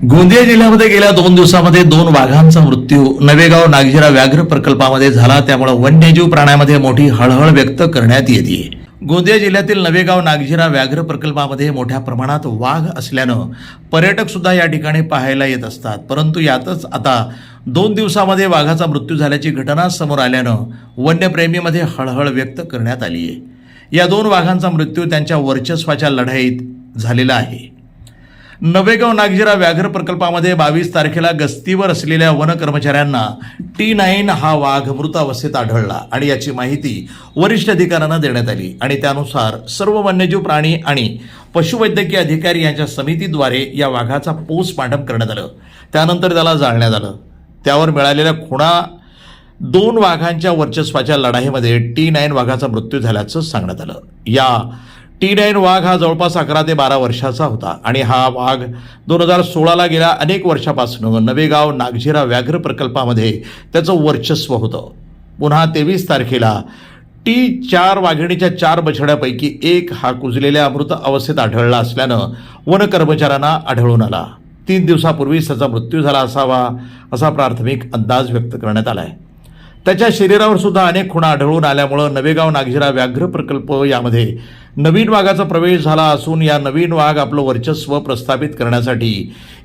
गोंदिया जिल्ह्यामध्ये गेल्या दोन दिवसामध्ये दोन वाघांचा मृत्यू. नवेगाव नागझिरा व्याघ्र प्रकल्पामध्ये झाला. त्यामुळे वन्यजीव प्राण्यामध्ये मोठी हळहळ व्यक्त करण्यात येते. गोंदिया जिल्ह्यातील नवेगाव नागझिरा व्याघ्र प्रकल्पामध्ये मोठ्या प्रमाणात वाघ असल्यानं पर्यटक सुद्धा या ठिकाणी पाहायला येत असतात. परंतु यातच आता दोन दिवसामध्ये वाघाचा मृत्यू झाल्याची घटना समोर आल्यानं वन्यप्रेमीमध्ये हळहळ व्यक्त करण्यात आली आहे या दोन वाघांचा मृत्यू त्यांच्या वर्चस्वाच्या लढाईत झालेला आहे. नवेगाव नागजिरा व्याघ्र प्रकल्पामध्ये बावीस तारखेला गस्तीवर असलेल्या वन कर्मचाऱ्यांना टी नाईन हा वाघ मृतावस्थेत आढळला आणि याची माहिती वरिष्ठ अधिकाऱ्यांना देण्यात आली. आणि त्यानुसार सर्व वन्यजीव प्राणी आणि पशुवैद्यकीय अधिकारी यांच्या समितीद्वारे या वाघाचा पोस्टमार्टम करण्यात आलं. त्यानंतर त्याला जाळण्यात आलं. त्यावर मिळालेल्या खुणा दोन वाघांच्या वर्चस्वाच्या लढाईमध्ये टी नाईन वाघाचा मृत्यू झाल्याचं सांगण्यात आलं. या टी नाईन वाघ हा जवळपास अकरा ते बारा वर्षाचा होता आणि हा वाघ दोन हजार सोळाला गेल्या अनेक वर्षापासून. नवेगाव नागझिरा व्याघ्र प्रकल्पामध्ये त्याचं वर्चस्व होतं. पुन्हा तेवीस तारखेला टी चार वाघिणीच्या चार बछड्यापैकी एक हा कुजलेल्या अमृत अवस्थेत आढळला असल्यानं वन कर्मचाऱ्यांना आढळून आला. तीन दिवसापूर्वीच त्याचा मृत्यू झाला असावा असा प्राथमिक अंदाज व्यक्त करण्यात आला आहे त्याच्या शरीरावर सुद्धा अनेक खुणा आढळून आल्यामुळं नवेगाव नागझिरा व्याघ्र प्रकल्प यामध्ये नवीन वाघाचा प्रवेश झाला असून या नवीन वाघ आपलं वर्चस्व प्रस्थापित करण्यासाठी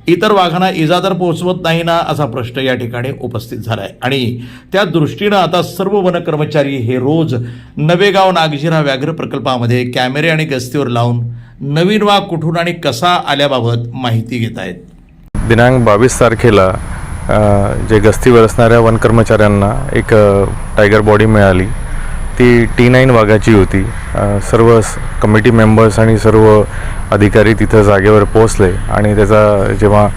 इतर वाघांना इजा तर पोहोचवत नाही ना असा प्रश्न या ठिकाणी उपस्थित झाला आहे आणि त्या दृष्टीनं आता सर्व वन कर्मचारी हे रोज नवेगाव नागझिरा व्याघ्र प्रकल्पामध्ये कॅमेरे आणि गस्तीवर लावून नवीन वाघ कुठून आणि कसा आल्याबाबत माहिती घेत आहेत दिनांक बावीस तारखेला जे गस्तीवर असणाऱ्या वन कर्मचाऱ्यांना एक टायगर बॉडी मिळाली. ती टी नाईन वाघाची होती. सर्व कमिटी मेंबर्स आणि सर्व अधिकारी तिथं जागेवर पोचले आणि त्याचा जेव्हा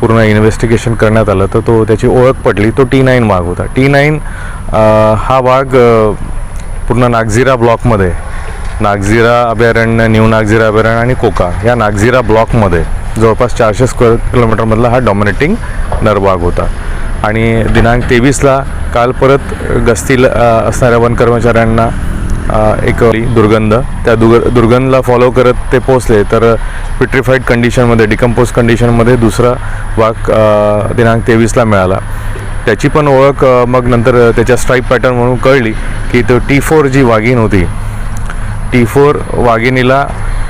पूर्ण इन्व्हेस्टिगेशन करण्यात आलं तर तो त्याची ओळख पडली तो टी नाईन वाघ होता. टी नाईन हा वाघ पूर्ण नागझिरा ब्लॉकमध्ये नागझिरा अभयारण्य न्यू नागझिरा अभयारण्य आणि कोका या नागझिरा ब्लॉकमध्ये जवळपास चारशे स्क्वेअर किलोमीटरमधला हा डॉमिनेटिंग नरवाग होता. आणि दिनांक तेवीसला काल परत गस्तीला असणाऱ्या वन कर्मचाऱ्यांना एक दुर्गंध त्या दुर्ग दुर्गंधला फॉलो करत ते पोचले तर पिट्रिफाईड कंडिशनमध्ये डिकम्पोज कंडिशनमध्ये दुसरा वाघ दिनांक तेवीसला मिळाला. त्याची पण ओळख मग नंतर त्याच्या स्ट्राईप पॅटर्न म्हणून कळली की तो टी फोर जी वाघीण होती. टी फोर वाघिणीला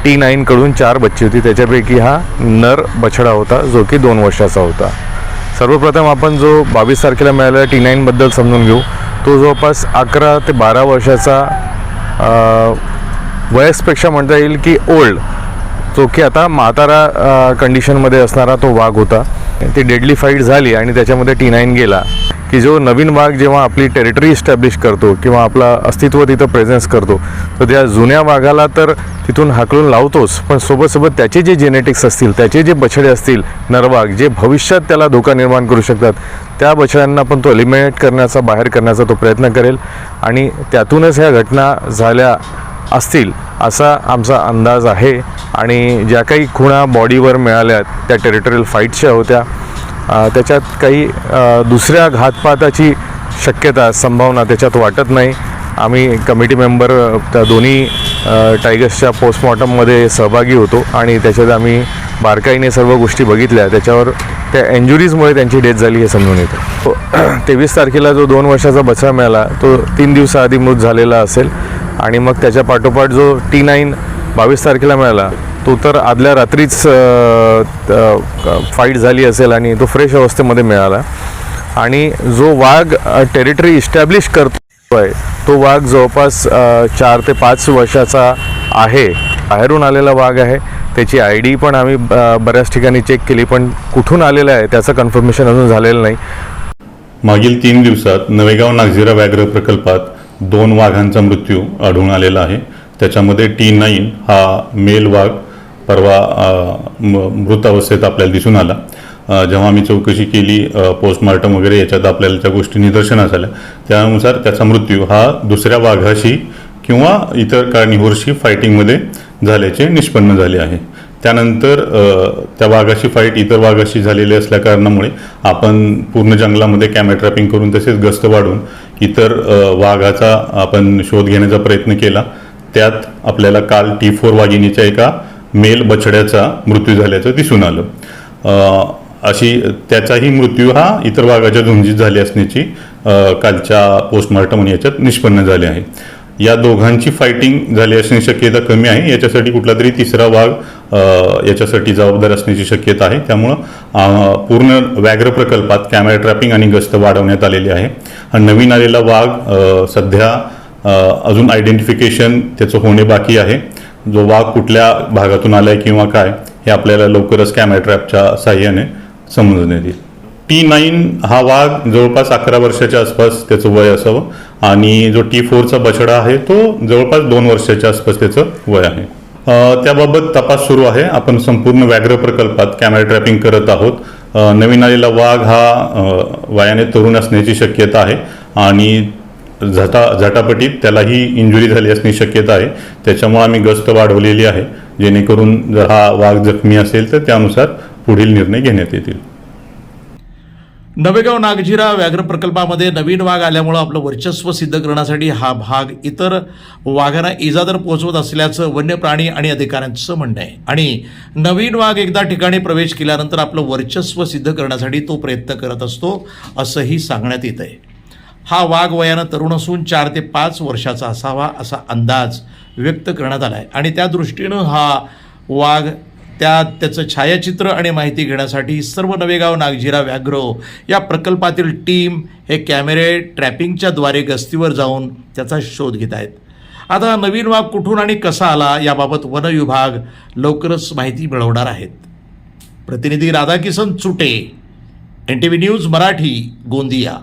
टी नाईनकडून चार बच्ची होती. त्याच्यापैकी हा नर बछडा होता जो की दोन वर्षाचा होता. सर्वप्रथम आपण जो बावीस तारखेला मिळालेला टी नाईनबद्दल समजून घेऊ. तो जवळपास अकरा ते बारा वर्षाचा वयसपेक्षा म्हणता येईल की ओल्ड जो की आता म्हातारा कंडिशनमध्ये असणारा तो वाघ होता. ती डेडली फाईट झाली आणि त्याच्यामध्ये टी नाईन गेला. की जो नवीन वाघ जेव्हा आपली टेरिटरी इस्टॅब्लिश करतो किंवा आपला अस्तित्व तिथं प्रेझेन्स करतो तर त्या जुन्या वाघाला तर तिथून हाकलून लावतोच. पण सोबतसोबत त्याचे जे जेनेटिक्स असतील त्याचे जे बछडे असतील नरवाघ जे भविष्यात त्याला धोका निर्माण करू शकतात त्या बछड्यांना पण तो एलिमिनेट करण्याचा बाहेर करण्याचा तो प्रयत्न करेल. आणि त्यातूनच ह्या घटना झाल्या असतील असा आमचा अंदाज आहे. आणि ज्या काही खुणा बॉडीवर मिळाल्या त्या टेरिटोरियल फाईटच्या होत्या. त्याच्यात काही दुसऱ्या घातपाताची शक्यता संभावना त्याच्यात वाटत नाही. आम्ही कमिटी मेंबर त्या दोन्ही टायगर्सच्या पोस्टमॉर्टममध्ये सहभागी होतो आणि त्याच्यात आम्ही बारकाईने सर्व गोष्टी बघितल्या. त्याच्यावर त्या इंजुरीजमुळे त्यांची डेथ झाली हे समजून येतं. तेवीस तारखेला जो दोन वर्षाचा बछडा मिळाला तो तीन दिवसाआधी मृत झालेला असेल. आणि मग त्याच्या पाठोपाठ जो टी नाईन बावीस तारखेला मिळाला तो तर आदल्या रात्रीच फाईट झाली असेल आणि तो फ्रेश अवस्थेमध्ये मिळाला. आणि जो वाघ टेरिटरी इस्टॅब्लिश करतो आहे तो वाघ जवळपास चार ते पाच वर्षाचा आहे. बाहेरून आलेला वाघ आहे. त्याची आय डी पण आम्ही बऱ्याच ठिकाणी चेक केली पण कुठून आलेलं आहे त्याचं कन्फर्मेशन अजून झालेलं नाही. मागील तीन दिवसात नवेगाव नागझिरा व्याघ्र प्रकल्पात दोन वाघांचा मृत्यू आढळून आलेला आहे. त्याच्यामध्ये टी नाईन हा मेल वाघ परवा म- मृत अवस्थेत आपल्याला दिसून आला. जेव्हा आम्ही चौकशी केली पोस्टमार्टम वगैरे याच्यात आपल्याला त्या गोष्टी निदर्शनास आल्या. त्यानुसार त्याचा मृत्यू हा दुसऱ्या वाघाशी किंवा इतर कार्निव्होरशी फायटिंगमध्ये झाल्याचे निष्पन्न झाले आहे. त्यानंतर त्या वाघाशी फाईट इतर वाघाशी झालेली असल्या कारणामुळे आपण पूर्ण जंगलामध्ये कॅमेरा ट्रॅपिंग करून तसेच गस्त वाढून इतर वाघाचा आपण शोध घेण्याचा प्रयत्न केला. त्यात आपल्याला काल टी फोर वाघिणीच्या एका मेल बछड्याचा मृत्यू झाल्याचं दिसून आलं. अशी त्याचाही मृत्यू हा इतर वाघाच्या झुंजीत झाली असण्याची कालच्या पोस्टमॉर्टम आणि याच्यात निष्पन्न झाले आहे. या दोघांची फायटिंग झाली असण्याची शक्यता कमी आहे. याच्यासाठी कुठला तरी तिसरा वाघ याच्यासाठी जबाबदार असण्याची शक्यता आहे. त्यामुळं पूर्ण व्याघ्र प्रकल्पात कॅमेरा ट्रॅपिंग आणि गस्त वाढवण्यात आलेली आहे. हा नवीन आलेला वाघ सध्या अजून आयडेंटिफिकेशन त्याचं होणे बाकी आहे. जो वाघ कुठल्या भागातून आलाय किंवा काय हे आपल्याला लवकरच कॅमेरा ट्रॅपच्या साह्याने समजण्यात येईल टी नाईन हा वाघ जवळपास अकरा वर्षाच्या आसपास त्याचं वय असावं आणि जो टी फोरचा बछडा आहे तो जवळपास दोन वर्षाच्या आसपास त्याचं वय आहे. त्याबाबत तपास सुरू आहे. आपण संपूर्ण व्याघ्र प्रकल्पात कॅमेरा ट्रॅपिंग करत आहोत. नवीन आलेला वाघ हा वयाने तरुण असण्याची शक्यता आहे आणि झटा झटापटीत त्यालाही इंजुरी झाली असणे शक्यता आहे. त्याच्यामुळे आम्ही गस्त वाढवलेली आहे. जेणेकरून जर हा वाघ जखमी असेल तर त्यानुसार पुढील निर्णय घेण्यात येतील. नवेगाव नागझिरा व्याघ्र प्रकल्पामध्ये नवीन वाघ आल्यामुळं आपलं वर्चस्व सिद्ध करण्यासाठी हा भाग इतर वाघांना इजादर पोहोचवत असल्याचं वन्य प्राणी आणि अधिकाऱ्यांचं म्हणणं आहे. आणि नवीन वाघ एकदा ठिकाणी प्रवेश केल्यानंतर आपलं वर्चस्व सिद्ध करण्यासाठी तो प्रयत्न करत असतो असंही सांगण्यात येत आहे हा वाघ वयानं तरुण असून चार ते पाच वर्षाचा असावा असा अंदाज व्यक्त करण्यात आला आहे आणि त्या दृष्टीनं हा वाघ त्या त्याचं छायाचित्र आणि माहिती घेण्यासाठी सर्व नवेगाव नागझिरा व्याघ्र या प्रकल्पातील टीम हे कॅमेरे ट्रॅपिंगच्या द्वारे गस्तीवर जाऊन त्याचा शोध घेत आहेत. आता नवीन वाघ कुठून आणि कसा आला याबाबत वन विभाग लवकरच माहिती मिळवणार आहेत. प्रतिनिधी Radhakisan Chute N T V news Marathi Gondia.